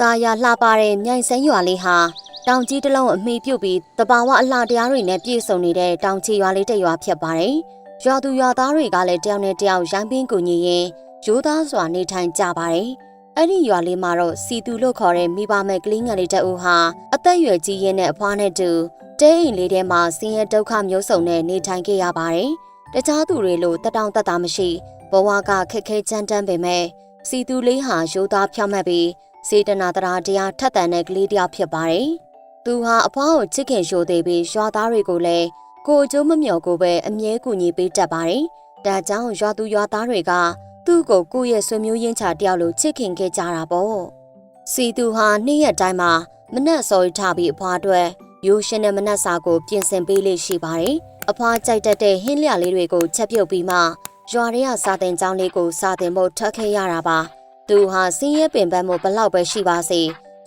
ตาရလှပတဲ့မြိုင်စမ်းရွာလေးဟာတောင်ကြီးတစ်လုံးအမိပြုတ်ပြီးတဘာဝအလှတရားတွေနဲ့ပြည့်စုံနေတဲ့တောင်ချီရွာလေးတစ်ရွာဖြစ်ပါတယ်။ရွာသူရွာသားတွေကလည်းတယောက်နဲ့တယောက်ရိုင်းပင်းကူညီရင်ရိုးသားစွာနေထိုင်ကြပါတယ်။အဲ့ဒီရွာလေးမှာတော့စီသူလို့ခေါ်တဲ့မိဘမဲ့ကလေးငယ်လေးတအူဟာအသက်အရွယ်ကြီးရင်းနဲ့အဖွားနဲ့တူတဲအိမ်လေးထဲမှာဆင်းရဲဒုက္ခမျိုးစုံနဲ့နေထိုင်ခဲ့ရပါတယ်။တခြားသူတွေလိုတက်တောင့်တက်တာမရှိဘဝကခက်ခဲကြမ်းတမ်းပေမဲ့စီသူလေးဟာရိုးသားဖြောင့်မတ်ပြီး စေတနာတရားတရားထက်သန်တဲ့ကလေးတစ်ယောက်ဖြစ်ပါတယ်။သူဟာအဖွားကိုချစ်ခင်ရှိုသေးပြီးရွာသားတွေကိုလည်းကိုအကျိုးမမျှော်ကိုပဲအမြဲကူညီပေးတတ်ပါတယ်။ဒါကြောင့်ရွာသူရွာသားတွေကသူ့ကိုကိုယ့်ရဲ့ဆွေမျိုးရင်းချတယောက်လိုချစ်ခင်ခဲ့ကြတာပေါ့။စီသူဟာနေ့ရက်တိုင်းမှာမနက်စော်ထပြီးအဖွားအတွက်ရိုးရှင်းတဲ့မနက်စာကိုပြင်ဆင်ပေးလေးရှိပါတယ်။အဖွားကြိုက်တတ်တဲ့ဟင်းလျလေးတွေကိုချက်ပြုတ်ပြီးမှရွာထဲကစာတင်ကျောင်းလေးကိုစာတင်ဖို့ထွက်ခဲ့ရတာပါ။ သူဟာစင်းရဲပင်ပန်းမှုဘလောက်ပဲရှိပါစေ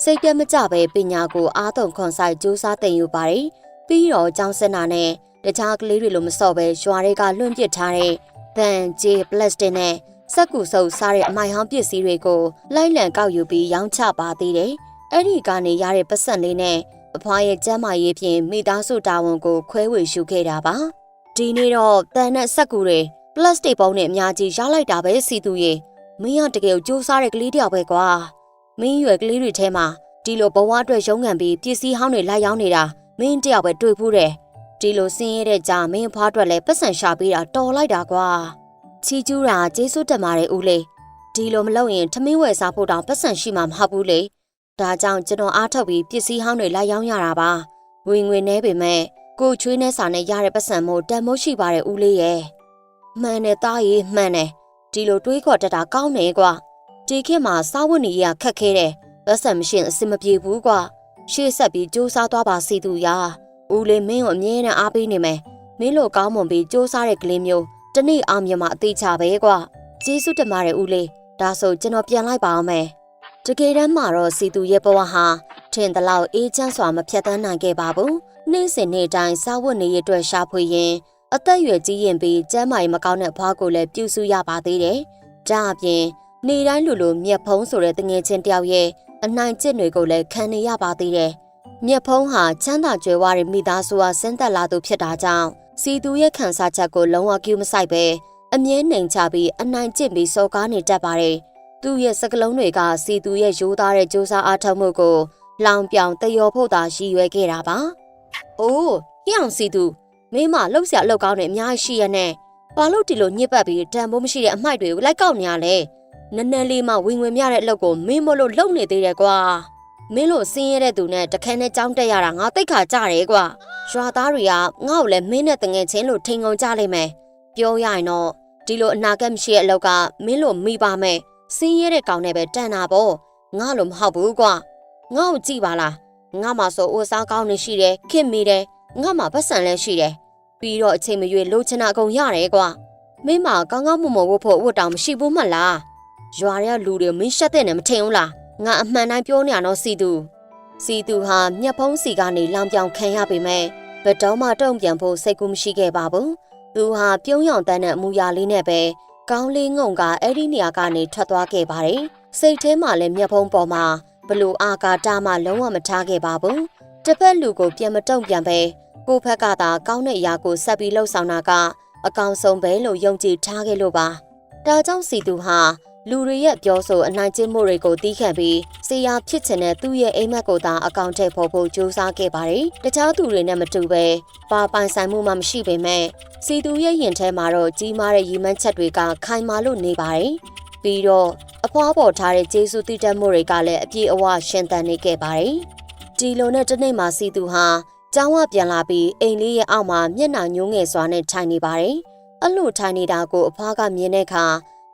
စိတ်တမကြပဲပညာကိုအားသွန်ခွန်ဆိုင်ကြိုးစားသင်ယူပါတယ်။ပြီးတော့ကျောင်းစင်နာနဲ့တခြားကလေးတွေလိုမစော့ပဲရွာတွေကလွန့်ပစ်ထားတဲ့ဗန်ဂျေပလတ်စတစ်နဲ့စက်ကူဆုပ်စားတဲ့အမိုင်ဟောင်းပစ္စည်းတွေကိုလိုက်လံကောက်ယူပြီးရောင်းချပါသေးတယ်။အဲ့ဒီကနေရတဲ့ပတ်စံလေးနဲ့အဖွားရဲ့ကျမ်းမာရေးဖြင့်မိသားစုတာဝန်ကိုခွဲဝေရှုခဲ့တာပါ။ဒီနေ့တော့တန်နဲ့စက်ကူတွေပလတ်စတစ်ပုံးနဲ့အများကြီးရလိုက်တာပဲစီသူရေ မင်းကတကယ်ကိုစူးစားတဲ့ကလေးတယောက်ပဲကွာမင်းရွယ်ကလေးတွေထဲမှာဒီလိုဘဝအတွက်ရုန်းကန်ပြီးပစ္စည်းဟောင်းတွေလိုက်ရောင်းနေတာမင်းတယောက်ပဲတွေ့ဘူးတယ်ဒီလိုဆင်းရဲတဲ့ကြာမင်းဖွားအတွက်လည်းပတ်စံရှာပေးတာတော်လိုက်တာကွာချီကျူးတာကျေးဇူးတက်ပါတယ်ဦးလေးဒီလိုမလုပ်ရင်ထမင်းဝယ်စားဖို့တောင်ပတ်စံရှိမှာမဟုတ်ဘူးလေဒါကြောင့်ကျွန်တော်အားထုတ်ပြီးပစ္စည်းဟောင်းတွေလိုက်ရောင်းရတာပါဝင်ငွေနဲပေမဲ့ကိုချွေးနှဲစာနဲ့ရတဲ့ပတ်စံမို့တန်မိုးရှိပါတယ်ဦးလေးရဲ့မှန်တယ်သားကြီးမှန်တယ် ဒီလိုတွေးခေါ်တတ်တာကောင်းတယ်ကွာဒီခေတ်မှာစားဝတ်နေရခက်ခဲတယ်ပတ်စံမရှိရင်အဆင်မပြေဘူးကွာရှေ့ဆက်ပြီးစူးစမ်းသွားပါစီသူရာဦးလေးမင်းကိုအမြဲတမ်းအားပေးနေမယ်မင်းလိုကောင်းမွန်ပြီးစူးစမ်းတဲ့ကလေးမျိုးတနေ့အောင်မြင်မှအသေးချပဲကွာကျေးဇူးတင်ပါတယ်ဦးလေးဒါဆိုကျွန်တော်ပြန်လိုက်ပါအောင်မယ်တကယ်တမ်းမှာတော့စီသူရဲ့ဘဝဟာထင်သလောက်အေးချမ်းစွာမဖြတ်သန်းနိုင်ခဲ့ပါဘူးနေ့စဉ်နေ့တိုင်းစားဝတ်နေရအတွက်ရှာဖွေရင် အသက်အရွယ်ကြီးရင်ပြီးကျမ်းမာရေးမကောင်းတဲ့ဘွားကိုလည်းပြုစုရပါသေးတယ်ဒါအပြင်နေတိုင်းလူလိုမြက်ဖုံးဆိုတဲ့တငယ်ချင်းတယောက်ရဲ့အနိုင်ကျင့်တွေကိုလည်းခံနေရပါသေးတယ်။မြက်ဖုံးဟာချမ်းသာကြွယ်ဝတဲ့မိသားစုဟာဆင်းသက်လာသူဖြစ်တာကြောင့်စီသူရဲ့ခံစားချက်ကိုလုံးဝကူးမဆိုင်ပဲအမြဲနှိမ်ချပြီးအနိုင်ကျင့်ပြီးစော်ကားနေတတ်ပါတယ်။သူ့ရဲ့စကလုံးတွေကစီသူရဲ့ရိုးသားတဲ့စူးစမ်းအားထုတ်မှုကိုလောင်ပြောင်တယောဖို့သာရည်ရွယ်ခဲ့တာပါ။အိုးဟျောင်စီသူ မင်းမလှုပ်ရှားလှုပ်ကောင်းနေအများကြီးရှိရနဲ့ဘာလို့ဒီလိုညစ်ပတ်ပြီးတန်ဖိုးမရှိတဲ့အမိုက်တွေကိုလိုက်ကောက်နေရလဲ။နည်းနည်းလေးမှဝင်ဝင်မြတဲ့အလုပ်ကိုမင်းမလို့လုပ်နေသေးတယ်ကွာမင်းလို့ဆင်းရဲတဲ့သူနဲ့တခန်းနဲ့ကြောင်းတက်ရတာငါတိတ်ခါကြတယ်ကွာရွာသားတွေကငါ့ကိုလည်းမင်းနဲ့တငယ်ချင်းလို့ထိန်ကုန်ကြလိမ့်မယ်ပြောရရင်တော့ဒီလိုအနာဂတ်မရှိတဲ့အလုပ်ကမင်းလို့မိပါမယ်ဆင်းရဲတဲ့ကောင်နဲ့ပဲတန်တာပေါ့ငါလို့မဟုတ်ဘူးကွာငါ့ကိုကြည့်ပါလားငါမှဆိုအိုစားကောင်းနေရှိတယ်ခင်မိတယ်ငါမှပတ်စံလည်းရှိတယ် ပြီးတော့အချိန်မရွေးလှုပ်ချင်တာအကုန်ရတယ်ကွာမင်းမကောင်းကောင်းမွန်မွန်ဝတ်ဖို့ဝတ်တောင်မရှိဘူးမလားရွာရဲ့လူတွေမင်းရှက်တဲ့နဲ့မထင်ဘူးလားငါအမှန်တိုင်းပြောနေရတော့စီသူစီသူဟာမျက်ဖုံးစီကနေလောင်ပြောင်ခံရပေမဲ့ဘယ်တော့မှတုံ့ပြန်ဖို့စိတ်ကူးမရှိခဲ့ပါဘူးသူဟာပြုံးရောင်တန်းတဲ့အမူအရာလေးနဲ့ပဲကောင်းလေးငုံကအဲ့ဒီနေရာကနေထွက်သွားခဲ့ပါတယ်စိတ်ထဲမှာလည်းမျက်ဖုံးပေါ်မှာဘလို့အာကာတာမှလုံးဝမထားခဲ့ပါဘူးတစ်ဖက်လူကိုပြန်မတုံ့ပြန်ပဲ ကိုယ့်ဘက်ကသာကောင်းတဲ့အရာကိုဆက်ပြီးလှုပ်ဆောင်တာကအကောင်ဆုံးပဲလို့ယုံကြည်ထားခဲ့လို့ပါဒါကြောင့်စီသူဟာလူတွေရဲ့ပြောဆိုအနိုင်ကျင့်မှုတွေကိုတီးခတ်ပြီးစီယာဖြစ်ချင်တဲ့သူ့ရဲ့အိမ်မက်ကိုသာအကောင့်ထဲပေါ်ဖို့ကြိုးစားခဲ့ပါတယ်။တခြားသူတွေနဲ့မတူပဲပါပိုင်ဆိုင်မှုမှမရှိပေမဲ့စီသူရဲ့ရင်ထဲမှာတော့ကြီးမားတဲ့ရည်မှန်းချက်တွေကခိုင်မာလို့နေပါတယ်။ပြီးတော့အဖွားပေါ်ထားတဲ့ကျေးဇူးတည်တတ်မှုတွေကလည်းအပြည့်အဝရှင်သန်နေခဲ့ပါတယ်။ဒီလိုနဲ့တနေ့မှစီသူဟာ ကျောင်းဝပြန်လာပြီးအိမ်လေးရဲ့အောက်မှာမျက်နှာညှိုးငယ်စွာနဲ့ထိုင်နေပါတယ်။အဲ့လိုထိုင်နေတာကိုအဖွားကမြင်တဲ့အခါ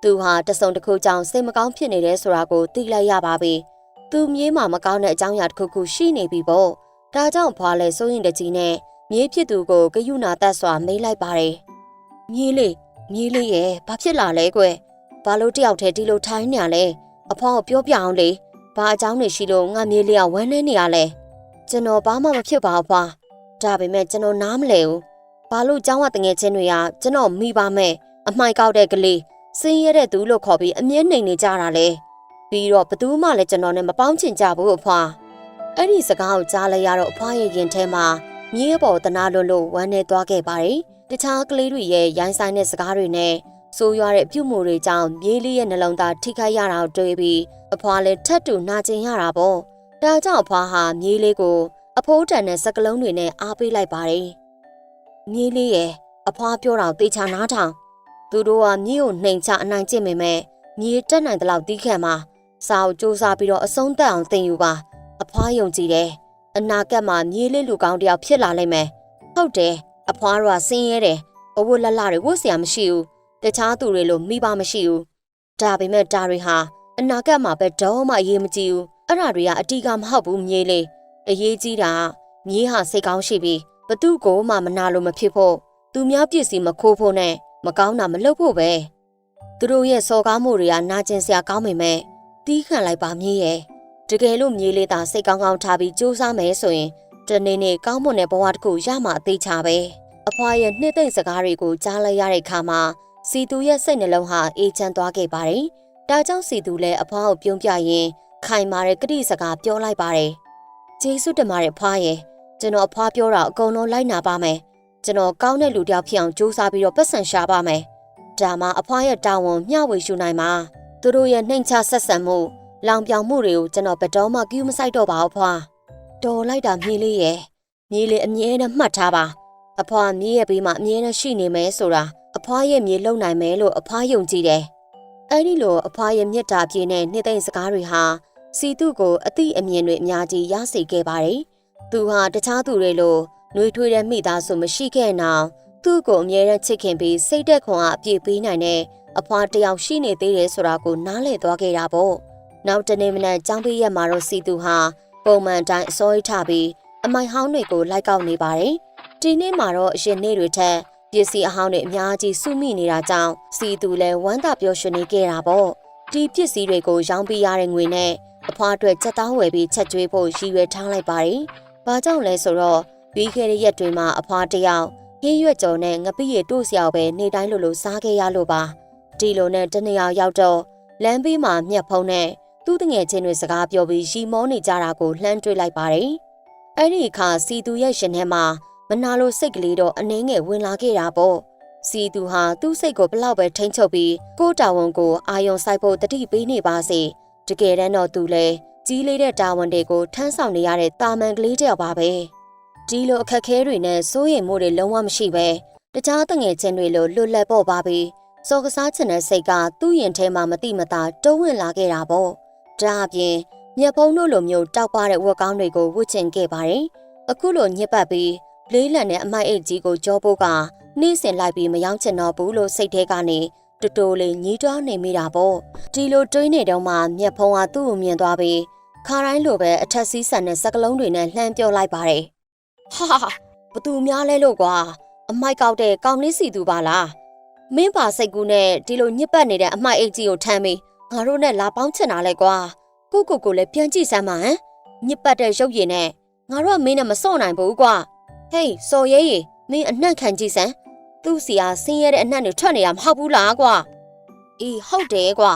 သူဟာတစုံတစ်ခုကြောင့်စိတ်မကောင်းဖြစ်နေတယ်ဆိုတာကိုသိလိုက်ရပါပြီ။သူမြေးမှာမကောင်းတဲ့အကြောင်းအရာတစ်ခုခုရှိနေပြီပေါ့။ဒါကြောင့်ဖွာလဲစိုးရင်တကြီးနဲ့မြေးဖြစ်သူကိုဂယုဏတတ်စွာမေးလိုက်ပါတယ်။မြေးလေးမြေးလေးရဲ့ဘာဖြစ်လာလဲကွယ်။ဘာလို့တယောက်တည်းဒီလိုထိုင်းနေရလဲ။အဖွားကိုပြောပြအောင်လေ။ဘာအကြောင်းနေရှိလို့ငါမြေးလေးကဝမ်းနေနေရလဲ။ ကျွန်တော်ဘာမှမဖြစ်ပါဘူးပါဒါပေမဲ့ကျွန်တော်နားမလဲဘူးဘာလို့ကျောင်းကတငယ်ချင်းတွေကကျွန်တော်မိပါမဲ့အမှိုက်ကောက်တဲ့ကလေးစင်းရတဲ့သူလို့ခေါ်ပြီးအမြဲနှိမ်နေကြတာလေပြီးတော့ဘသူမှလည်းကျွန်တော်နဲ့မပေါင်းချင်ကြဘူးအဖွာအဲ့ဒီစကားကိုကြားလိုက်ရတော့အဖွာရဲ့ရင်ထဲမှာမြေးပေါ်တနာလွန်လို့ဝမ်းနေသွားခဲ့ပါတယ်တခြားကလေးတွေရဲ့ရိုင်းဆိုင်တဲ့စကားတွေနဲ့ဆိုးရွားတဲ့ပြုမှုတွေကြောင့်မြေးလေးရဲ့နှလုံးသားထိခိုက်ရတာကိုတွေးပြီးအဖွာလည်းထတ်တူနာကျင်ရတာပေါ့ ဒါကြောင့်ဖွာဟာမြေးလေးကို အဖိုးတန်တဲ့စကလုံးတွေနဲ့အားပေးလိုက်ပါတယ်။မြေးလေးရဲ့အဖွာပြောတော့တေချာနားထောင်သူတို့ကမြေးကိုနှိမ်ချအနိုင်ကျင့်ပေမဲ့မြေးတက်နိုင်တဲ့လောက်တီးခတ်မှာစာအုပ်စူးစမ်းပြီးတော့အဆုံးသတ်အောင်သင်ယူပါအဖွာယုံကြည်တယ်အနာဂတ်မှာမြေးလေးလူကောင်းတယောက်ဖြစ်လာလိမ့်မယ်ဟုတ်တယ်အဖွာရောဆင်းရဲတယ်အဝတ်လလတွေဝတ်စရာမရှိဘူးတခြားသူတွေလိုမိဘမရှိဘူးဒါပေမဲ့ဒါတွေဟာအနာဂတ်မှာပဲတော့မှအရေးမကြီးဘူး အဲ့ဒါတွေကအတီးကမဟုတ်ဘူးမြေးလေးအရေးကြီးတာကမြေးဟာစိတ်ကောင်းရှိပြီးဘသူ့ကိုမှမနာလို့မဖြစ်ဖို့သူများပြစ်စီမခိုးဖို့နဲ့မကောင်းတာမလုပ်ဖို့ပဲသူတို့ရဲ့စော်ကားမှုတွေကနာကျင်စရာကောင်းပေမဲ့တီးခံလိုက်ပါမြေးရဲ့တကယ်လို့မြေးလေးသာစိတ်ကောင်းကောင်းထားပြီးစူးစမ်းမယ်ဆိုရင်တနေ့နေ့ကောင်းမွန်တဲ့ဘဝတစ်ခုရမှာအသေးချပဲအဖွားရဲ့နှစ်သိမ့်စကားတွေကိုကြားလိုက်ရတဲ့အခါမှာစီသူရဲ့စိတ်နှလုံးဟာအေးချမ်းသွားခဲ့ပါတယ်ဒါကြောင့်စီသူလည်းအဖွားကိုပြုံးပြရင် ခိုင်မာတဲ့ကတိစကားပြောလိုက်ပါတယ်ကျေးဇူးတင်ပါတယ်ဖွားရဲ့ကျွန်တော်အဖွားပြောတာအကုန်လုံးလိုက်နာပါမယ်ကျွန်တော်ကောင်းတဲ့လူတစ်ယောက်ဖြစ်အောင်ကြိုးစားပြီးတော့ပတ်စံရှာပါမယ်ဒါမှအဖွားရဲ့တာဝန်မျှဝေရှုနိုင်မှာသူတို့ရဲ့နှိမ်ချဆက်ဆံမှုလောင်ပြောင်မှုတွေကိုကျွန်တော်ဘယ်တော့မှကြည့်မဆိုင်တော့ပါဘူးဖွာတော်လိုက်တာမြေးလေးရဲ့မြေးလေးအမြဲတမ်းမှတ်ထားပါအဖွာမြေးရဲ့ဘေးမှာအမြဲတမ်းရှိနေမယ်ဆိုတာအဖွာရဲ့မြေးလုံနိုင်မယ်လို့အဖွာယုံကြည်တယ်အဲ့ဒီလိုအဖွာရဲ့မြတ်တာပြည့်နဲ့နှစ်သိမ့်စကားတွေဟာ စီတုကိုအသည့်အမြင်တွေအများကြီးရစေခဲ့ပါတယ်သူဟာတခြားသူတွေလိုနှွေးထွေးတဲ့မိသားစုမရှိခဲ့နောက်သူ့ကိုအမြဲတမ်းချစ်ခင်ပြီးစိတ်သက်ခွန်အားအပြည့်ပေးနိုင်တဲ့အဖွာတယောက်ရှိနေသေးတယ်ဆိုတာကိုနားလည်သွားခဲ့တာပေါ့နောက်တနေ့မနက်ကျောင်းပြည့်ရက်မှာတော့စီသူဟာပုံမှန်တိုင်းအစိုးရထပြီးအမိုင်ဟောင်းတွေကိုလိုက်ကောက်နေပါတယ်ဒီနေ့မှာတော့အရင်နေ့တွေထက်ပစ္စည်းအဟောင်းတွေအများကြီးစုမိနေတာကြောင့်စီသူလည်းဝမ်းသာပျော်ရွှင်နေခဲ့တာပေါ့ဒီပစ္စည်းတွေကိုရောင်းပေးရတဲ့ငွေနဲ့ အဖွားအတွက်ချက်သားဝယ်ပြီးချက်ကျွေးဖို့ရည်ရွယ်ထားလိုက်ပါတယ်။ဘာကြောင့်လဲဆိုတော့ပြီးခဲ့တဲ့ရက်တွေမှာအဖွားတယောက်ရင်းရွက်ကြော်နဲ့ငပိရတို့စရာပဲနေတိုင်းလိုလိုစားခဲ့ရလို့ပါ။ဒီလိုနဲ့တနေရာရောက်တော့လမ်းဘေးမှာမျက်ဖုံးနဲ့သူ့တငယ်ချင်းတွေစကားပြောပြီးရီမောနေကြတာကိုလှမ်းတွေ့လိုက်ပါတယ်။အဲ့ဒီအခါစီသူရဲ့ရှင်ထဲမှာမနာလိုစိတ်ကလေးတော့အနှင်းငယ်ဝင်လာခဲ့တာပေါ့။စီသူဟာသူ့စိတ်ကိုဘလောက်ပဲထိမ့်ချုပ်ပြီးကို့တာဝန်ကိုအာယုံဆိုင်ဖို့တတိပေးနေပါစေ။ တကယ်တမ်းတော့သူလည်းကြီးလေးတဲ့တာဝန်တွေကိုထမ်းဆောင်နေရတဲ့တာမန်ကလေးတယောက်ပါပဲ။ဒီလိုအခက်ခဲတွေနဲ့စိုးရိမ်မှုတွေလုံးဝမရှိပဲတခြားတငယ်ချင်းတွေလိုလွတ်လပ်ပေါ့ပါပြီးစော်ကစားချင်တဲ့စိတ်ကသူ့ရင်ထဲမှာမတိမတာတုံးဝင်လာခဲ့တာပေါ့။ဒါအပြင်မြက်ဖုံးတို့လိုမျိုးတောက်ပတဲ့ဝက်ကောင်းတွေကိုဝတ်ချင်ခဲ့ပါတယ်။အခုလိုညစ်ပတ်ပြီးလေးလံတဲ့အမိုက်အိတ်ကြီးကိုကြောဖို့ကနေ့စဉ်လိုက်ပြီးမယောင်းချင်တော့ဘူးလို့စိတ်ထဲကနေ တူတူလေးညီးတွားနေမိတာပေါ့ဒီလိုတွေးနေတော့မှမျက်ဖုံးကသူ့ကိုမြင်သွားပြီးခါတိုင်းလိုပဲအထက်စီးဆန်တဲ့စကလုံးတွေနဲ့လှမ်းပြောလိုက်ပါတယ်ဟာဟာဘသူများလဲလို့ကွာအမိုက်ကောက်တဲ့ကောင်လေးစီသူပါလားမင်းပါစိတ်ကူးနဲ့ဒီလိုညစ်ပတ်နေတဲ့အမိုက်အိတ်ကြီးကိုထမ်းပြီးငါတို့နဲ့လာပေါင်းချင်တာလဲကွာကိုကိုကိုလည်းပြန်ကြည့်စမ်းပါဟမ်ညစ်ပတ်တဲ့ရုပ်ရည်နဲ့ငါတို့ကမင်းနဲ့မစော့နိုင်ဘူးကွာဟေးစော်ရဲရီမင်းအနှံ့ခံကြည့်စမ်း သူ့စီဟာဆင်းရဲတဲ့အနှံ့တွေထွက်နေတာမဟုတ်ဘူးလားကွာအေးဟုတ်တယ်ကွာ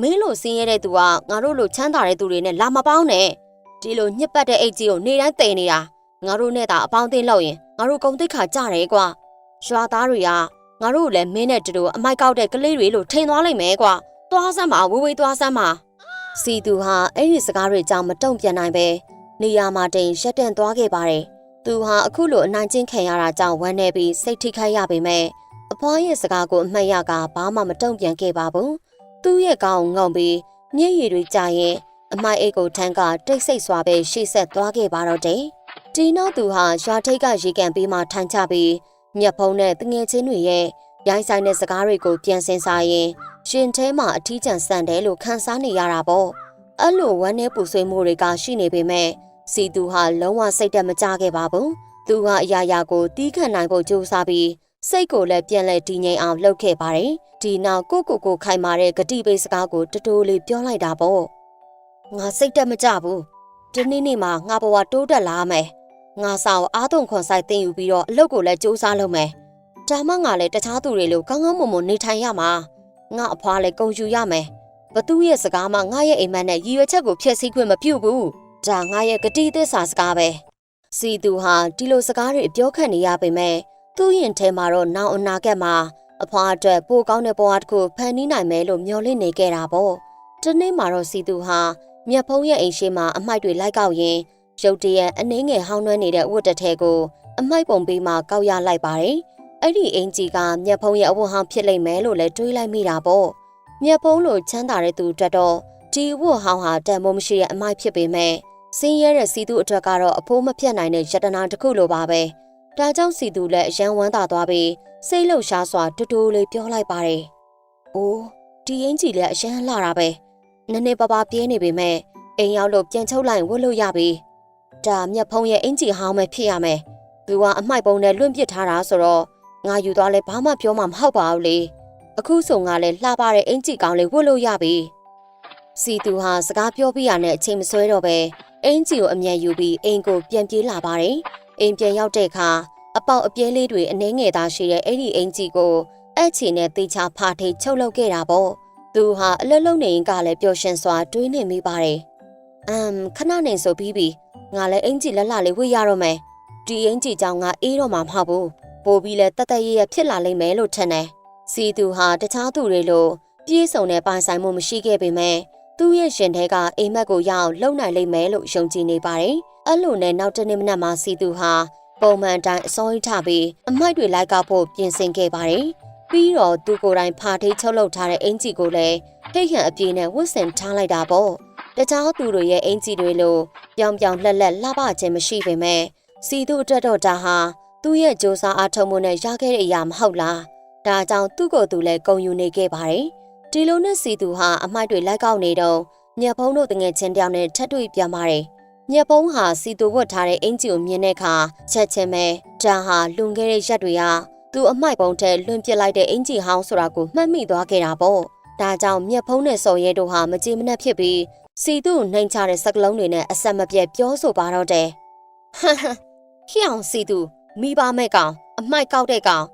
မင်းလိုဆင်းရဲတဲ့သူကငါတို့လိုချမ်းသာတဲ့သူတွေနဲ့လာမပေါင်းနဲ့ဒီလိုညှစ်ပတ်တဲ့အိတ်ကြီးကိုနေတိုင်းတည်နေတာငါတို့နဲ့သာအပေါင်းအသင်းလုပ်ရင်ငါတို့ဂုံတိတ်ခါကြတယ်ကွာရွာသားတွေကငါတို့လည်းမင်းနဲ့တူတူအမိုက်ကောက်တဲ့ကလေးတွေလို့ထင်သွားလိမ့်မယ်ကွာသွားစမ်းပါဝေးဝေးသွားစမ်းပါစီသူဟာအဲ့ဒီစကားတွေကြောင့်မတုံ့ပြန်နိုင်ပဲနေရာမှာတိန်ရက်တန့်သွားခဲ့ပါတယ် သူဟာအခုလိုအနိုင်ကျင့်ခံရတာကြောင့်ဝမ်းနေပြီးစိတ်ထိခိုက်ရပေမဲ့အဖွားရဲ့စကားကိုအမှတ်ရကဘာမှမတုံ့ပြန်ခဲ့ပါဘူး။သူ့ရဲ့ကောင်းငုံပြီးမျက်ရည်တွေကျရင်အမိုက်အိတ်ကိုထန်းကတိတ်ဆိတ်စွာပဲရှေ့ဆက်သွားခဲ့ပါတော့တယ်။ဒီနောက်သူဟာရွာထိပ်ကရေကန်ပေးမှထိုင်ချပြီးမျက်ဖုံးနဲ့တငယ်ချင်းတွေရဲ့ရိုင်းဆိုင်တဲ့စကားတွေကိုပြန်စင်စားရင်ရှင်ထဲမှာအထီးကျန်ဆန်တယ်လို့ခံစားနေရတာပေါ့။အဲ့လိုဝမ်းနဲ့ပူဆွေးမှုတွေကရှိနေပေမဲ့ စီသူဟာလုံးဝစိတ်တက်မကြခဲ့ပါဘူး။သူဟာအရာရာကိုတီးခတ်နိုင်ဖို့ကြိုးစားပြီးစိတ်ကိုလည်းပြန်လဲတည်ငြိမ်အောင်လုပ်ခဲ့ပါတယ်။ဒီနောက်ကိုကိုကိုခိုင်မာတဲ့ဂတိပိတ်စကားကိုတတိုးလေးပြောလိုက်တာပေါ့။ငါစိတ်တက်မကြဘူး။ဒီနေ့နေ့မှာငါဘဝတိုးတက်လာမယ်။ငါဆောင်အားသွန်ခွန်ဆိုင်တင်ယူပြီးတော့အလုပ်ကိုလည်းစူးစမ်းလုပ်မယ်။ဒါမှငါလည်းတခြားသူတွေလိုကောင်းကောင်းမွန်မွန်နေထိုင်ရမှာ။ငါအဖွားလည်းကုံယူရမယ်။ဘသူရဲ့စကားမှငါရဲ့အိမ်မက်နဲ့ရည်ရွယ်ချက်ကိုဖျက်ဆီးခွင့်မပြုဘူး ဒါငါရဲ့ဂတိသစ္စာစကားပဲစီသူဟာဒီလိုစကားတွေပြောခန့်နေရပေမဲ့သူ့ရင်ထဲမှာတော့နောင်အနာဂတ်မှာအဖွာအတွက်ပိုကောင်းတဲ့ဘဝတစ်ခုဖန်တီးနိုင်မယ်လို့မျှော်လင့်နေခဲ့တာပေါ့ဒီနေ့မှာတော့စီသူဟာမြတ်ဖုံးရဲ့အိမ်ရှိမှာအမိုက်တွေလိုက်ကောက်ရင်ရုတ်တရက်အနှင်းငယ်ဟောင်းနှွမ်းနေတဲ့ဝတ်တစ်ထည်ကိုအမိုက်ပုံပေးမှကောက်ရလိုက်ပါတယ်အဲ့ဒီအင်ကြီးကမြတ်ဖုံးရဲ့အဝတ်ဟောင်းဖြစ်လိမ့်မယ်လို့လည်းတွေးလိုက်မိတာပေါ့မြတ်ဖုံးလိုချမ်းသာတဲ့သူအတွက်တော့ဒီဝတ်ဟောင်းဟာတန်ဖိုးမရှိတဲ့အမိုက်ဖြစ်ပေမဲ့ စင်းရဲတဲ့စီသူအတွက်ကတော့အဖိုးမပြတ်နိုင်တဲ့ယတနာတစ်ခုလိုပါပဲဒါကြောင့်စီသူလည်းအယံဝမ်းသာသွားပြီးစိတ်လှုပ်ရှားစွာတူတူလေးပြောလိုက်ပါတယ်။အိုးဒီအင်ကြီးလည်းအယံလှတာပဲ။နည်းနည်းပါးပါးပြင်းနေပေမဲ့အိမ်ရောက်လို့ပြန်ချုပ်လိုက်ဝတ်လို့ရပြီ။ဒါမြတ်ဖုံးရဲ့အင်ကြီးဟောင်းပဲဖြစ်ရမယ်။သူကအမိုက်ပုံနဲ့လွန့်ပစ်ထားတာဆိုတော့ငါယူသွားလဲဘာမှပြောမှမဟုတ်ပါဘူးလေ။အခုဆိုငါလည်းလှပတဲ့အင်ကြီးကောင်းလေးဝတ်လို့ရပြီ။စီသူဟာစကားပြောပြရတဲ့အချိန်မဆွဲတော့ပဲ အင်ကြီးကိုအမြန်ယူပြီးအိမ်ကိုပြန်ပြေးလာပါတယ်။အိမ်ပြန်ရောက်တဲ့အခါအပေါက်အပြဲလေးတွေအနှဲငယ်သားရှိတဲ့အဲ့ဒီအင်ကြီးကိုအဲ့ချီနဲ့တေချာဖာထိတ်ချုပ်လုပ်ခဲ့တာပေါ့သူဟာအလွတ်လုံနေရင်ကလည်းပျော်ရွှင်စွာတွေးနေမိပါတယ်အမ်ခဏနေဆိုပြီးပြီငါလည်းအင်ကြီးလက်လာလေးဝေ့ရတော့မယ်ဒီအင်ကြီးကြောင့်ငါအေးတော့မှာမဟုတ်ဘူးပို့ပြီးလဲတက်တက်ရရဖြစ်လာလိမ့်မယ်လို့ထင်တယ်စီသူဟာတခြားသူတွေလိုပြေးစုံတဲ့ပိုင်ဆိုင်မှုမရှိခဲ့ပေမဲ့ သူ့ရဲ့ရှင်ထဲကအိမ်မက်ကိုရအောင်လုံနိုင်လိမ့်မယ်လို့ယုံကြည်နေပါတယ်အဲ့လိုနဲ့နောက်တစ်နေ့မနက်မှာစီသူဟာပုံမှန်တိုင်းအစောကြီးထပြီးအမိုက်တွေလိုက်ကောက်ဖို့ပြင်ဆင်ခဲ့ပါတယ်။ပြီးတော့သူကိုယ်တိုင်ဖာထိတ်ချုပ်လုပ်ထားတဲ့အင်ဂျီကိုလည်းထိတ်ဟန်အပြေနဲ့ဝတ်ဆင်ထားလိုက်တာပေါ့။တခြားသူတို့ရဲ့အင်ဂျီတွေလိုပြောင်ပြောင်လက်လက်လှပခြင်းမရှိပေမဲ့စီသူအတွက်တော့ဒါဟာသူ့ရဲ့စ조사အားထုတ်မှုနဲ့ရခဲ့တဲ့အရာမဟုတ်လား။ဒါကြောင့်သူ့ကိုယ်သူလည်းဂုံယူနေခဲ့ပါတယ်။ ဒီလိုနဲ့စီသူဟာအမိုက်တွေလိုက်ကောက်နေတော့မြတ်ဖုံးတို့တငယ်ချင်းတယောက်နဲ့ထပ်တွေ့ပြန်ပါတယ်။မြက်ပုံးဟာစီတူဝတ်ထားတဲ့အင်ဂျီကိုမြင်တဲ့အခါချက်ချင်းပဲဒါဟာလွန်ခဲ့တဲ့ရက်တွေကသူအမိုက်ပုံးထဲလွန်ပစ်လိုက်တဲ့အင်ဂျီဟောင်းဆိုတာကိုမှတ်မိသွားခဲ့တာပေါ့ဒါကြောင့်မြက်ဖုံးနဲ့စော်ရဲတို့ဟာမကြေမနက်ဖြစ်ပြီးစီတူနှိမ်ချတဲ့စကလုံးတွေနဲ့အဆက်မပြတ်ပြောဆိုပါတော့တယ်ဟမ်ဟမ်ခေအောင်စီတူမိပါမဲ့ကောင်အမိုက်ကောက်တဲ့ကောင်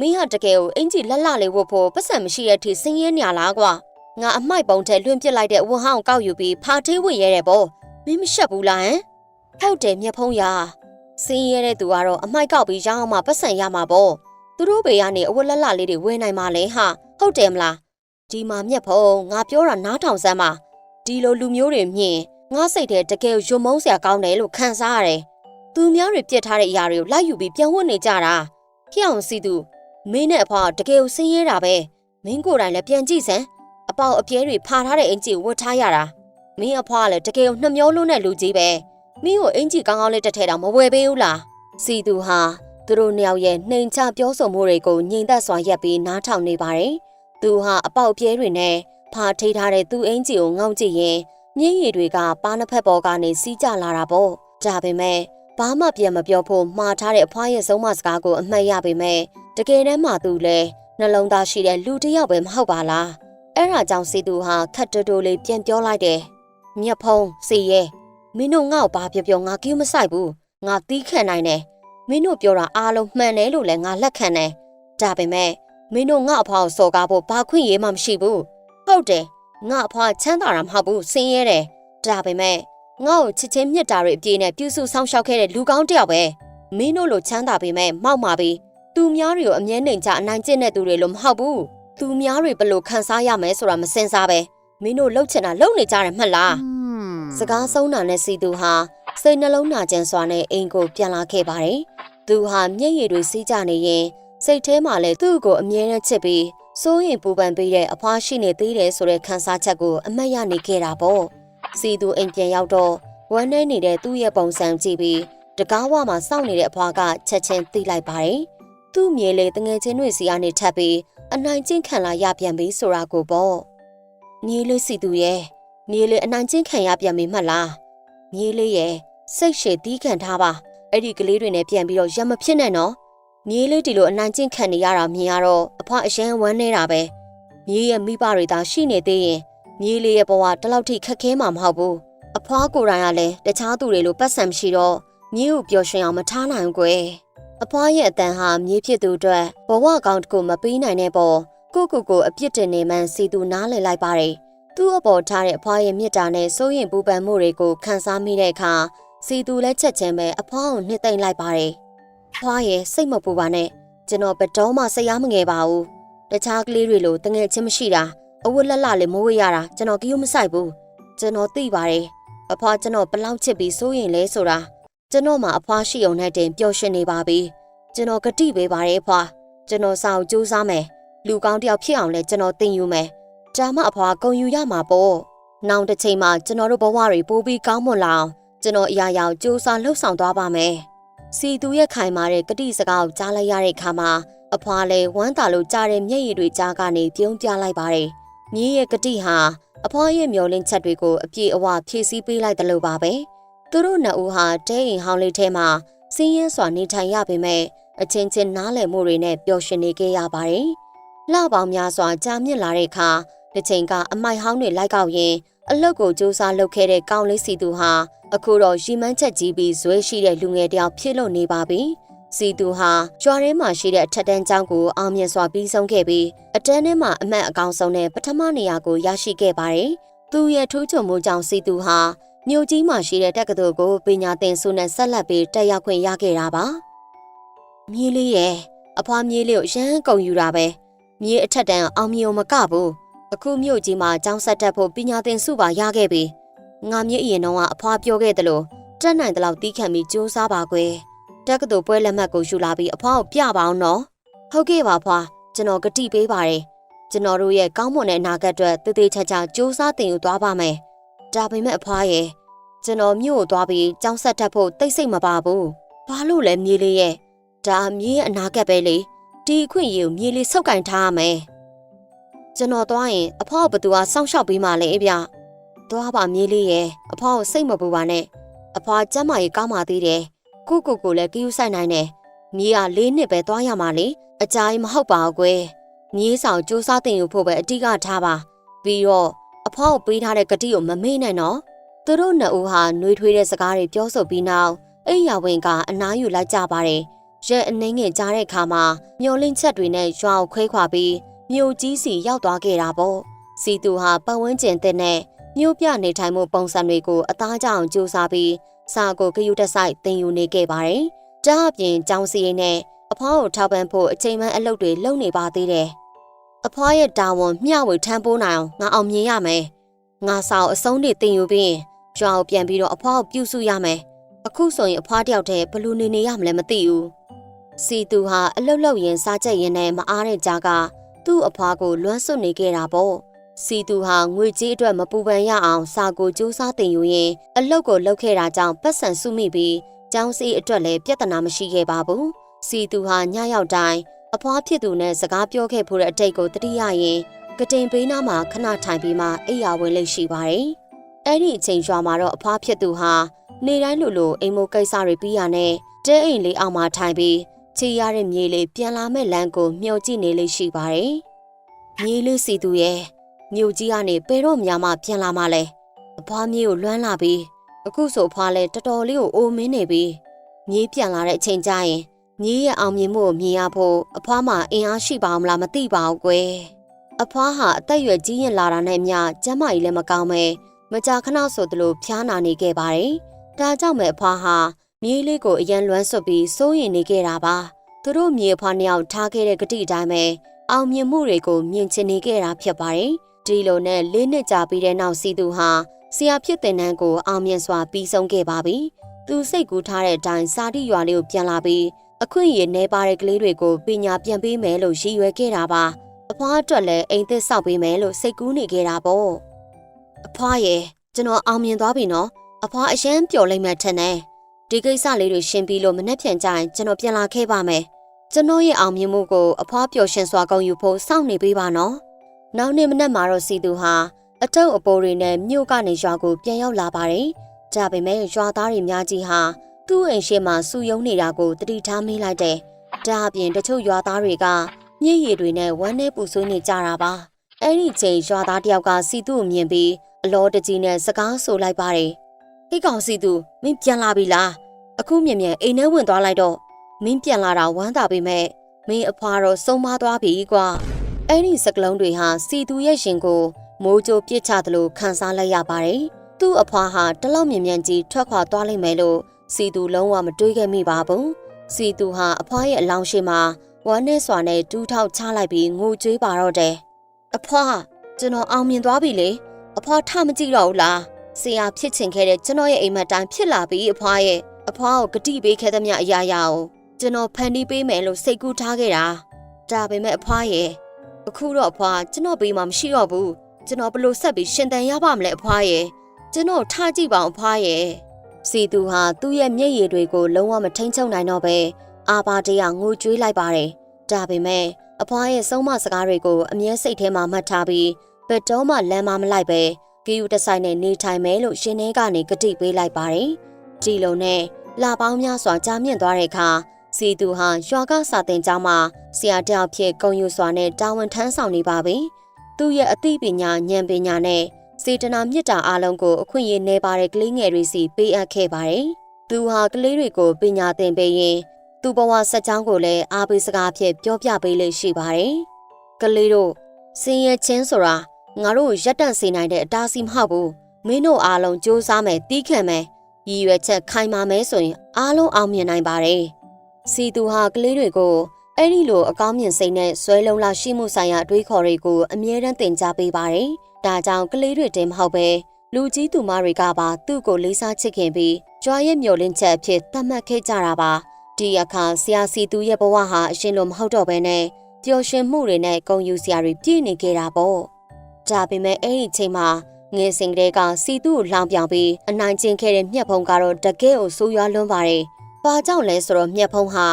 မင်းဟာတကယ်ကိုအင်ဂျီလက်လလေးဝတ်ဖို့ပတ်စံမရှိတဲ့အထိစင်းရဲညာလားကွာငါအမိုက်ပုံးထဲလွန်ပစ်လိုက်တဲ့ဝဟောင်းကောက်ယူပြီးဖာထေးဝင်ရဲတယ်ပေါ့မင်းမရှက်ဘူးလားဟမ်ဟုတ်တယ်မြက်ဖုံးရစင်းရဲတဲ့သူကတော့အမိုက်ကောက်ပြီးရောင်းအောင်မှပတ်စံရမှာပေါ့သူတို့ဘေကနေအဝတ်လက်လလေးတွေဝယ်နိုင်မှာလဲဟာဟုတ်တယ်မလားဒီမှာမြက်ဖုံးငါပြောတာနားထောင်စမ်းပါဒီလိုလူမျိုးတွေမြင်ငါစိတ်ထဲတကယ်ရုံမုန်းစရာကောင်းတယ်လို့ခံစားရတယ်သူများတွေပြစ်ထားတဲ့အရာတွေကိုလိုက်ယူပြီးပြန်ဝတ်နေကြတာခေအောင်စီသူ မင်းနဲ့အဖေါ်တကယ်ကိုစင်းရဲတာပဲမင်းကိုယ်တိုင်လည်းပြန်ကြည့်စမ်းအပေါက်အပြဲတွေဖာထားတဲ့အင်ဂျီဝတ်ထားရတာမင်းအဖွားလည်းတကယ်ကိုနှမျောလုံးတဲ့လူကြီးပဲမင်းကိုအင်ကြီးကောင်းကောင်းလေးတစ်ထည့်တော့မဝယ်ပေးဘူးလားစီသူဟာသူတို့နှစ်ယောက်ရဲ့နှိမ်ချပြောဆိုမှုတွေကိုညင်သက်စွာရက်ပြီးနားထောင်နေပါတယ်သူဟာအပေါက်ပြဲတွေနဲ့ဖာထိထားတဲ့သူ့အင်ကြီးကိုငေါ့ကြည့်ရင်မျက်ရည်တွေကပါးနှစ်ဖက်ပေါ်ကနေစီးကျလာတာပေါ့ဒါပေမဲ့ ဘာမှပြန်မပြောဖို့မှားထားတဲ့အဖွားရဲ့ဆုံးမစကားကိုအမှတ်ရပေမဲ့တကယ်တမ်းမှသူလည်းနှလုံးသားရှိတဲ့လူတစ်ယောက်ပဲမဟုတ်ပါလားအဲ့ဒါကြောင့်စီသူဟာခတ်တိုးတိုးလေးပြန်ပြောလိုက်တယ်မြက်ဖုံးစီရဲမင်းတို့ငါ့ကိုဘာပြောပြောငါကိမဆိုင်ဘူးငါတီးခံနိုင်တယ်မင်းတို့ပြောတာအားလုံးမှန်တယ်လို့လည်းငါလက်ခံတယ်ဒါပေမဲ့မင်းတို့ငါ့အဖွားကိုစော်ကားဖို့ဘာခွင့်ရေးမှမရှိဘူးဟုတ်တယ်ငါအဖွားချမ်းသာတာမဟုတ်ဘူးစင်းရဲတယ်ဒါပေမဲ့ ငါ့ကိုချစ်ချင်းမြတ်တာတွေအပြည့်နဲ့ပြုစုဆောင်ရှောက်ခဲ့တဲ့လူကောင်းတစ်ယောက်ပဲမင်းတို့လိုချမ်းသာပေမဲ့မောက်မာပြီးသူများတွေကိုအမြဲနှိမ်ချအနိုင်ကျင့်တဲ့သူတွေလိုမဟုတ်ဘူးသူများတွေဘယ်လိုခံစားရမယ်ဆိုတာမစင်စားပဲမင်းတို့လှုပ်ချင်တာလှုပ်နေကြတယ်မှတ်လားစကားဆုံးတာနဲ့စီသူဟာစိတ်နှလုံးနာကျင်စွာနဲ့အိမ်ကိုပြန်လာခဲ့ပါတယ်သူဟာမျက်ရည်တွေစီးကြနေရင်စိတ်ထဲမှာလည်းသူ့ကိုအမြဲတမ်းချစ်ပြီးစိုးရင်ပူပန်ပေးတဲ့အဖွားရှိနေသေးတယ်ဆိုတဲ့ခံစားချက်ကိုအမတ်ရနေခဲ့တာပေါ့ စီသူအိမ်ပြန်ရောက်တော့ဝမ်းနေနေတဲ့သူ့ရဲ့ပုံစံကြည့်ပြီးတကားဝမှာစောင့်နေတဲ့အဖွားကချက်ချင်းသိလိုက်ပါတယ်သူ့မြေလေတငယ်ချင်းတွေစီကနေထပ်ပြီးအနိုင်ကျင့်ခံလာရပြန်ပြီဆိုတာကိုပေါ့မြေလေးစီသူရဲ့မြေလေးအနိုင်ကျင့်ခံရပြန်ပြီမှတ်လားမြေလေးရဲ့စိတ်ရှည်တီးခံထားပါအဲ့ဒီကလေးတွေနဲ့ပြန်ပြီးတော့ရမဖြစ်နဲ့နော်မြေလေးဒီလိုအနိုင်ကျင့်ခံနေရတာမြင်ရတော့အဖွားအရန်ဝမ်းနေတာပဲမြေရဲ့မိဘတွေသာရှိနေသေးရင် မြေလေးရဲ့ဘဝတလောက်ထိခက်ခဲမှာမဟုတ်ဘူးအဖွားကိုယ်တိုင်ကလည်းတခြားသူတွေလိုပတ်စံမရှိတော့မြေကိုပျော်ရွှင်အောင်မထားနိုင်ဘူးကွယ်အဖွားရဲ့အတန်ဟာမြေဖြစ်သူအတွက်ဘဝကောင်းတစ်ခုမပေးနိုင်တဲ့ပေါ်ကိုကိုကိုအပြစ်တင်နေမှန်းစီသူနားလည်လိုက်ပါတယ်။သူသူ့အပေါ်ထားတဲ့အဖွားရဲ့မြစ်တာနဲ့စိုးရင်ပူပန်မှုတွေကိုခံစားမိတဲ့အခါစီသူလည်းချက်ချင်းပဲအဖွားကိုနှစ်သိမ့်လိုက်ပါတယ်။ဖွားရဲ့စိတ်မပူပါနဲ့ကျွန်တော်ဘယ်တော့မှစိတ်အားမငယ်ပါဘူး။တခြားကလေးတွေလိုတငယ်ချင်းမရှိတာ အဝတ်လက်လလေးမိုးဝေးရတာကျွန်တော်ကြည့်မဆိုင်ဘူး။ကျွန်တော်သိပါတယ်။အဖွားကျွန်တော်ဘလောက်ချစ်ပြီးစိုးရင်လဲဆိုတာကျွန်တော်မှအဖွားရှိုံနဲ့တင်ပျော်ရွှင်နေပါပြီ။ကျွန်တော်ဂတိပေးပါတယ်အဖွားကျွန်တော်စာအုပ်စူးစမ်းမယ်။လူကောင်းတစ်ယောက်ဖြစ်အောင်လဲကျွန်တော်သင်ယူမယ်။ဒါမှအဖွားဂုံယူရမှာပေါ့။နောက်တစ်ချိန်မှာကျွန်တော်တို့ဘဝတွေပိုးပြီးကောင်းမွန်လာအောင်ကျွန်တော်အရာရာစူးစမ်းလှုပ်ဆောင်သွားပါမယ်။စီသူရဲ့ခိုင်မာတဲ့ဂတိစကားကိုကြားလိုက်ရတဲ့အခါမှာအဖွားလဲဝမ်းသာလို့ကြားတဲ့မျက်ရည်တွေကြားကနေပြုံးပြလိုက်ပါတယ်။ မြေးရဲ့ဂတိဟာအဖွားရဲ့မျောလင်းချက်တွေကိုအပြည့်အဝဖြည့်ဆည်းပေးလိုက်တယ်လို့ပါပဲ။သူတို့နှစ်ဦးဟာတဲအိမ်ဟောင်းလေးထဲမှာစင်းရဲစွာနေထိုင်ရပေမဲ့အချင်းချင်းနားလည်မှုတွေနဲ့ပျော်ရွှင်နေခဲ့ရပါတယ်။လှပေါင်းများစွာကြာမြင့်လာတဲ့အခါတစ်ချိန်ကအမိုက်ဟောင်းတွေလိုက်ကောက်ရင်အလုတ်ကိုစူးစမ်းလုပ်ခဲ့တဲ့ကောင်းလေးစီသူဟာအခုတော့ရီမန်းချက်ကြီးပြီးဇွဲရှိတဲ့လူငယ်တယောက်ဖြစ်လို့နေပါပြီ။ စီသူဟာကျွားထဲမှာရှိတဲ့အထက်တန်းကျောင်းကိုအောင်မြင်စွာပြီးဆုံးခဲ့ပြီးအတန်းထဲမှာအမှတ်အကောင်ဆုံးတဲ့ပထမနေရာကိုရရှိခဲ့ပါတယ်။သူရဲ့ထူးချွန်မှုကြောင့်စီသူဟာမြို့ကြီးမှာရှိတဲ့တက္ကသိုလ်ကိုပညာသင်ဆုနဲ့ဆက်လက်ပြီးတက်ရောက်ခွင့်ရခဲ့တာပါ။မြေးလေးရဲ့အဖွားမြေးလေးကိုရမ်းကုန်ယူတာပဲ။မြေးအထက်တန်းအောင်မြင်မကဘူး။အခုမြို့ကြီးမှာကျောင်းဆက်တက်ဖို့ပညာသင်ဆုပါရခဲ့ပြီ။ငါမြေးအရင်တော့ကအဖွားပြောခဲ့တယ်လို့တက်နိုင်တယ်လို့တီးခတ်ပြီးစူးစမ်းပါကွယ်။ တက္ကသိုလ်ပွဲလက်မှတ်ကိုယူလာပြီးအဖွားကိုပြပါအောင်နော်။ဟုတ်ကဲ့ပါဖွားကျွန်တော်ဂတိပေးပါတယ်။ကျွန်တော်တို့ရဲ့ကောင်းမွန်တဲ့အနာဂတ်အတွက်တည်တည်ချာချာစူးစမ်းတင်ယူသွားပါမယ်။ဒါပေမဲ့အဖွားရဲ့ကျွန်တော်မြို့ကိုသွားပြီးကျောင်းဆက်တက်ဖို့တိတ်ဆိတ်မပါဘူး။ဘာလို့လဲမြေးလေးရဲ့ဒါမြေးရဲ့အနာဂတ်ပဲလေ။ဒီအခွင့်အရေးကိုမြေးလေးဆုပ်ကင်ထားရမယ်။ကျွန်တော်သွားရင်အဖွားကိုဘသူကစောင့်ရှောက်ပေးမှလဲဗျ။သွားပါမြေးလေးရဲ့အဖွားကိုစိတ်မပူပါနဲ့။အဖွားကျမ်းမာရေးကောင်းပါသေးတယ်။ ကိုကိုကိုလည်းကြည့်ယူဆိုင်နိုင်တယ်။မြေးကလေးနှစ်ပဲသွားရမှာလေ။အကြိုင်မဟုတ်ပါဘူးကွယ်။မြေးဆောင်စူးစမ်းတင်ယူဖို့ပဲအတိကထားပါ။ပြီးတော့အဖွားကိုပေးထားတဲ့ဂတိကိုမမေ့နဲ့နော်။သူတို့နှစ်ဦးဟာနှွေးထွေးတဲ့စကားတွေပြောဆိုပြီးနောက်အိယာဝင်ကအနားယူလိုက်ကြပါတယ်။ရဲအနှင်းငယ်ကြားတဲ့အခါမှာမျောလင့်ချက်တွေနဲ့ရွာကိုခွဲခွာပြီးမြို့ကြီးစီရောက်သွားခဲ့တာပေါ့။စီသူဟာပတ်ဝန်းကျင်တဲ့နဲ့မြို့ပြနေထိုင်မှုပုံစံတွေကိုအသားကျအောင်ကြိုးစားပြီး စာကိုဂယုတက်ဆိုင်သင်ယူနေခဲ့ပါတယ်။ဒါအပြင်ကျောင်းစီရင်နဲ့အဖွားကိုထောက်ပံ့ဖို့အချိန်မှန်အလုပ်တွေလုပ်နေပါသေးတယ်။အဖွားရဲ့တာဝန်မျှဝေထမ်းပိုးနိုင်အောင်ငါအောင်မြင်ရမယ်။ငါစာကိုအဆုံးနေသင်ယူပြီးရွာကိုပြန်ပြီးတော့အဖွားကိုပြုစုရမယ်။အခုဆိုရင်အဖွားတယောက်တည်းဘယ်လိုနေနေရမလဲမသိဘူး။စီသူဟာအလုတ်လုတ်ရင်စားချက်ရင်နဲ့မအားတဲ့ကြားကသူ့အဖွားကိုလွမ်းဆွနေခဲ့တာပေါ့။ စီသူဟာငွေကြေးအတွက်မပူပန်ရအောင်စာကိုစူးစမ်းတင်ယူရင်အလုတ်ကိုလှုပ်ခဲ့တာကြောင့်ပတ်စံစုမိပြီးကျောင်းစီအတွက်လည်းပြဿနာမရှိခဲ့ပါဘူး။စီသူဟာညရောက်တိုင်းအဖွားဖြစ်သူနဲ့စကားပြောခဲ့ဖို့တဲ့အတိတ်ကိုတတိယရင်ကတင်ပေးနာမှာခဏထိုင်ပြီးမှအိယာဝင်လိမ့်ရှိပါတယ်။အဲ့ဒီအချိန်ရွာမှာတော့အဖွားဖြစ်သူဟာနေတိုင်းလိုလိုအိမ်မိုးကိစ္စတွေပြီးရနဲ့တဲအိမ်လေးအောင်မှာထိုင်ပြီးချီရတဲ့မြေလေးပြန်လာမဲ့လမ်းကိုမျှော်ကြည့်နေလိမ့်ရှိပါတယ်။မြေလေးစီသူရဲ့ မြို့ကြီးကနေဘယ်တော့မှမပြန်လာမှလဲ။အဖွားမြေကိုလွမ်းလာပြီးအခုဆိုအဖွားလဲတော်တော်လေးကိုအိုမင်းနေပြီးမြေပြန်လာတဲ့အချိန်ကျရင်မြေရဲ့အောင်မြင်မှုကိုမြင်ရဖို့အဖွားမှာအင်အားရှိပါမလားမသိပါဘူးကွယ်။အဖွားဟာအသက်အရွယ်ကြီးရင်လာတာနဲ့မျှကျန်းမာရေးလည်းမကောင်းပဲမကြာခဏဆိုသလိုဖျားနာနေခဲ့ပါတယ်။ဒါကြောင့်မဲ့အဖွားဟာမြေးလေးကိုအရန်လွမ်းဆွပြီးစိုးရင်နေခဲ့တာပါ။သူတို့မြေအဖွားနှစ်ယောက်ထားခဲ့တဲ့ဂတိအတိုင်းပဲအောင်မြင်မှုတွေကိုမြင်ချင်နေခဲ့တာဖြစ်ပါတယ်။ ဒီလိုနဲ့လေးနှစ်ကြာပြီးတဲ့နောက်စီသူဟာဆရာဖြစ်တဲ့နန်းကိုအောင်မြင်စွာပြီးဆုံးခဲ့ပါပြီ။သူစိတ်ကူးထားတဲ့အတိုင်းစာတိရွာလေးကိုပြန်လာပြီးအခွင့်အရေးနေပါတဲ့ကလေးတွေကိုပညာပြန်ပေးမယ်လို့ရည်ရွယ်ခဲ့တာပါ။အဖွားအတွက်လည်းအိမ်သစ်ဆောက်ပေးမယ်လို့စိတ်ကူးနေခဲ့တာပေါ့။အဖွားရဲ့ကျွန်တော်အောင်မြင်သွားပြီနော်။အဖွားအရန်ပျော်လိမ့်မယ်ထင်တယ်။ဒီကိစ္စလေးတွေရှင်းပြီးလို့မနှက်ပြန်ကြရင်ကျွန်တော်ပြန်လာခဲ့ပါမယ်။ကျွန်တော်ရဲ့အောင်မြင်မှုကိုအဖွားပျော်ရှင်စွာကုန်ယူဖို့စောင့်နေပေးပါနော်။ နောက်နေ့မနက်မှာတော့စီသူဟာအတုပ်အပိုးတွေနဲ့မြို့ကနေရွာကိုပြန်ရောက်လာပါတယ်။ဒါပေမဲ့ရွာသားတွေများကြီးဟာသူ့အိမ်ရှိမှစူယုံနေတာကိုတတိထားမိလိုက်တယ်။ဒါအပြင်တချို့ရွာသားတွေကမြည်ရည်တွေနဲ့ဝမ်းနဲ့ပူဆွေးနေကြတာပါ။အဲ့ဒီချိန်ရွာသားတယောက်ကစီသူ့ကိုမြင်ပြီးအလောတကြီးနဲ့စကားဆိုလိုက်ပါတယ်။ဟိတ်ကောင်စီသူမင်းပြန်လာပြီလား။အခုမြင်မြန်အိမ်ထဲဝင်သွားလိုက်တော့မင်းပြန်လာတာဝမ်းသာပေမဲ့မင်းအဖွာတော့စုံမသွားပြီကွာ။ အဲ့ဒီစကလုံးတွေဟာစီသူရဲ့ရှင်ကိုမိုးကြိုးပြစ်ချသလိုခံစားလိုက်ရပါတယ်။သူ့အဖွားဟာတလောက်မြင်မြန်ကြီးထွက်ခွာသွားလိမ့်မယ်လို့စီသူလုံးဝမတွေးခဲ့မိပါဘူး။စီသူဟာအဖွားရဲ့အလောင်းရှိမှာဝမ်းနဲ့စွာနဲ့တူးထောက်ချလိုက်ပြီးငိုကြွေးပါတော့တယ်။အဖွားကျွန်တော်အောင်မြင်သွားပြီလေ။အဖွားထမကြည့်တော့ဘူးလား။ဆရာဖြစ်ချင်ခဲ့တဲ့ကျွန်တော်ရဲ့အိမ်မက်တိုင်းဖြစ်လာပြီအဖွားရဲ့အဖွားကိုဂတိပေးခဲ့သမျှအရာရာကိုကျွန်တော်ဖန်တီးပေးမယ်လို့စိတ်ကူးထားခဲ့တာ။ဒါပေမဲ့အဖွားရဲ့ အခုတော့အဖွားကျွန်တော်ဘေးမှာမရှိတော့ဘူး။ကျွန်တော်ဘလို့ဆက်ပြီးရှင်တန်ရပါမလဲအဖွားရဲ့ကျွန်တော်ထားကြည့်ပါအောင်အဖွားရဲ့စီသူဟာသူ့ရဲ့မျက်ရည်တွေကိုလုံးဝမထိန်ချုပ်နိုင်တော့ပဲအာပါတရငိုကြွေးလိုက်ပါတယ်။ဒါပေမဲ့အဖွားရဲ့ဆုံးမစကားတွေကိုအမြဲစိတ်ထဲမှာမှတ်ထားပြီးဘက်တော်မှလမ်းမမလိုက်ပဲဂီယူတဆိုင်နဲ့နေထိုင်မယ်လို့ရှင်ထဲကနေဂတိပေးလိုက်ပါတယ်။ဒီလိုနဲ့လာပေါင်းများစွာကြာမြင့်သွားတဲ့အခါ စီသူဟာရွာကစာတင်ကျောင်းမှာဆရာတယောက်ဖြစ်ဂုံယူစွာနဲ့တာဝန်ထမ်းဆောင်နေပါပြီ။သူ့ရဲ့အသိပညာဉာဏ်ပညာနဲ့စေတနာမေတ္တာအလုံးကိုအခွင့်အရေးနေပါတဲ့ကလေးငယ်တွေစီပေးအပ်ခဲ့ပါတယ်။သူဟာကလေးတွေကိုပညာသင်ပေးရင်သူ့ဘဝဆက်ကြောင်းကိုလည်းအားပေးစကားဖြင့်ပြောပြပေးလို့ရှိပါတယ်။ကလေးတို့စင်ရချင်းဆိုတာငါတို့ရက်တန့်စေနိုင်တဲ့အတားစီမဟုတ်ဘူး။မင်းတို့အားလုံးစူးစမ်းမယ်တီးခံမယ်ရည်ရွယ်ချက်ခိုင်မာမယ်ဆိုရင်အားလုံးအောင်မြင်နိုင်ပါတယ်။ စီသူဟာကလေးတွေကိုအဲ့ဒီလိုအကောင်းမြင်စိတ်နဲ့ဆွဲလုံးလာရှိမှုဆိုင်ရာအတွေးခေါ်တွေကိုအမြဲတမ်းသင်ကြားပေးပါတယ်။ဒါကြောင့်ကလေးတွေတင်မဟုတ်ပဲလူကြီးသူမတွေကပါသူ့ကိုလေးစားချစ်ခင်ပြီးကြွားရဲ့မျောလင့်ချက်အဖြစ်သတ်မှတ်ခဲ့ကြတာပါ။ဒီအခါဆရာစီသူရဲ့ဘဝဟာအရှင်လိုမဟုတ်တော့ဘဲနဲ့ပျော်ရွှင်မှုတွေနဲ့ဂုဏ်ယူစရာတွေပြည့်နေခဲ့တာပေါ့။ဒါပေမဲ့အဲ့ဒီအချိန်မှာငယ်စဉ်ကလေးကစီသူ့ကိုလောင်ပြောင်ပြီးအနိုင်ကျင့်ခဲ့တဲ့မြက်ဖုံကတော့တကယ်ကိုဆိုးရွားလွန်းပါတယ်။ ဘာကြောင့်လဲဆိုတော့မြက်ဖုံဟာ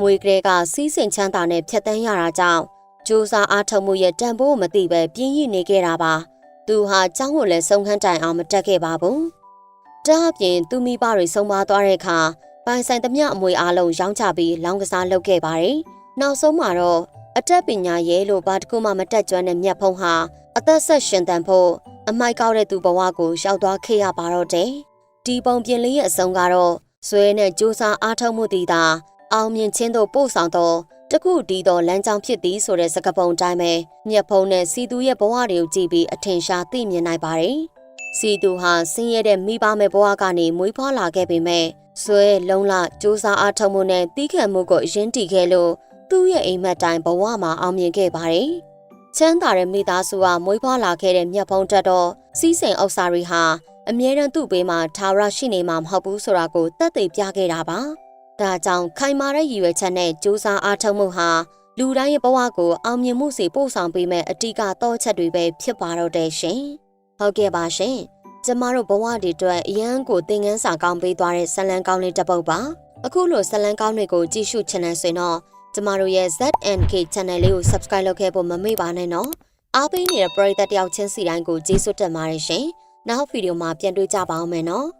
မွေကလေးကစီးစိမ်ချမ်းသာနဲ့ဖြတ်တန်းရတာကြောင့်ကြိုးစားအားထုတ်မှုရဲ့တန်ဖိုးမသိပဲပြင်းရည်နေခဲ့တာပါ။သူဟာကျောင်းကိုလည်းဆုံးခန်းတိုင်အောင်မတက်ခဲ့ပါဘူး။ဒါအပြင်သူမိဘတွေဆုံးပါသွားတဲ့အခါပိုင်ဆိုင်သမျှအမွေအားလုံးရောင်းချပြီးလောင်းကစားလုပ်ခဲ့ပါတယ်။နောက်ဆုံးမှာတော့အတက်ပညာရဲလို့ဘာတစ်ခုမှမတက်ကြွတဲ့မြတ်ဖုံးဟာအသက်ဆက်ရှင်တန်ဖို့အမိုက်ကောက်တဲ့သူဘဝကိုရောက်သွားခဲ့ရပါတော့တယ်။ဒီပုံပြင်လေးရဲ့အဆုံးကတော့ ဇွဲနဲ့ကြိုးစားအားထုတ်မှုတည်တာအောင်မြင်ခြင်းတို့ပို့ဆောင်တော့တခုတည်သောလမ်းကြောင်းဖြစ်သည်ဆိုတဲ့စကားပုံတိုင်းပဲမြက်ဖုံးနဲ့စီသူရဲ့ဘဝတွေကိုကြည့်ပြီးအထင်ရှားသိမြင်နိုင်ပါတယ်။စီသူဟာဆင်းရဲတဲ့မိဘမဲ့ဘဝကနေမွေးဖွားလာခဲ့ပေမဲ့ဇွဲလုံးလစူးစမ်းအားထုတ်မှုနဲ့တီးခံမှုကိုအရင်တည်ခဲ့လို့သူ့ရဲ့အိမ်မက်တိုင်းဘဝမှာအောင်မြင်ခဲ့ပါတယ်။ ချမ်းသာတဲ့မိသားစုကမွေးဖွားလာခဲ့တဲ့မြက်ဖုံးတက်တော့စီးစိမ်ဥစ္စာတွေဟာအမြဲတမ်းသူ့ဘေးမှာထာဝရရှိနေမှာမဟုတ်ဘူးဆိုတာကိုသက်သေပြခဲ့တာပါ။ဒါကြောင့်ခိုင်မာတဲ့ရည်ရွယ်ချက်နဲ့စူးစမ်းအားထုတ်မှုဟာလူတိုင်းရဲ့ဘဝကိုအောင်မြင်မှုစီပို့ဆောင်ပေးမဲ့အတိကတော့ချက်တွေပဲဖြစ်ပါတော့တယ်ရှင်။ဟုတ်ကဲ့ပါရှင်။ကျမတို့ဘဝတွေအတွက်အရန်ကိုသင်ခန်းစာကောင်းပေးသွားတဲ့ဇလံကောင်းလေးတစ်ပုဒ်ပါ။အခုလိုဇလံကောင်းတွေကိုကြည့်ရှုချင်တဲ့ဆိုရင်တော့ ကျမတို့ရဲ့ ZNK Channel လေးကို Subscribe လုပ်ခဲ့ဖို့မမေ့ပါနဲ့နော်။အားပေးနေတဲ့ပရိသတ်တယောက်ချင်းစီတိုင်းကိုကျေးဇူးတင်ပါတယ်ရှင်။နောက်ဗီဒီယိုမှာပြန်တွေ့ကြပါအောင်မယ်နော်။